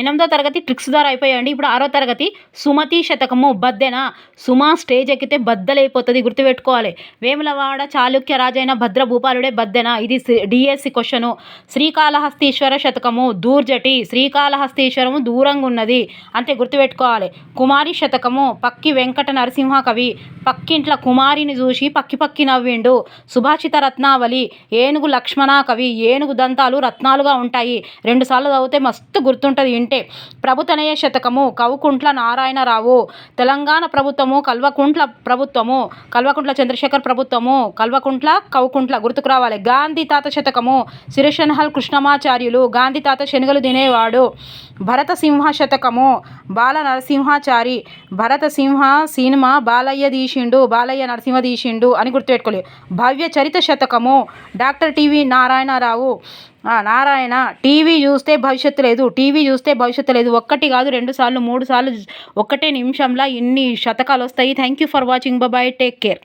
ఎనిమిదో తరగతి ట్రిక్స్ ద్వారా అయిపోయాయండి. ఇప్పుడు ఆరో తరగతి సుమతి శతకము బద్దెన? సుమ స్టేజ్ ఎక్కితే బద్దలైపోతుంది గుర్తుపెట్టుకోవాలి. వేములవాడ చాళుక్య రాజైన భద్ర భూపాలుడే బద్దెన? ఇది డిఎస్సి క్వశ్చను. శ్రీకాళహస్తీశ్వర శతకము దూర్జటి శ్రీకాళహస్తీశ్వరము దూరంగా ఉన్నది అంతే గుర్తుపెట్టుకోవాలి. కుమారి శతకము పక్కి వెంకట నరసింహ కవి పక్కింట్ల కుమారిని చూసి పక్కి పక్కి నవ్విండు. సుభాషిత రత్నావళి ఏనుగు లక్ష్మణ కవి ఏనుగు దంతాలు రత్నాలుగా ఉంటాయి. రెండుసార్లు చదివితే మస్తు గుర్తుంటుంది వింటే. ప్రభుతనయ శతకము కవుకుంట్ల నారాయణరావు. తెలంగాణ ప్రభుత్వము కల్వకుంట్ల ప్రభుత్వము కల్వకుంట్ల చంద్రశేఖర్ ప్రభుత్వము కల్వకుంట్ల కవుకుంట్ల గుర్తుకు రావాలి. గాంధీ తాత శతకము సిరిషన్హల్ కృష్ణమాచార్యులు గాంధీ తాత శనగలు తినేవాడు. భరత సింహ శతకము బాల నరసింహాచారి. భరత సింహ సినిమా బాలయ్య దీషిండు బాలయ్య నరసింహ దీషిండు అని గుర్తుపెట్టుకోలేదు Bhavya Charita Shatakamu doctor T V Narayanarao. Narayana TV చూస్తే భవిష్యత్తు లేదు టీవీ చూస్తే భవిష్యత్తు లేదు. ఒక్కటి కాదు రెండు సార్లు మూడు సార్లు ఒక్కటే నిమిషంలో ఇన్ని శతకాలు వస్తాయి. Thank you for watching bye take care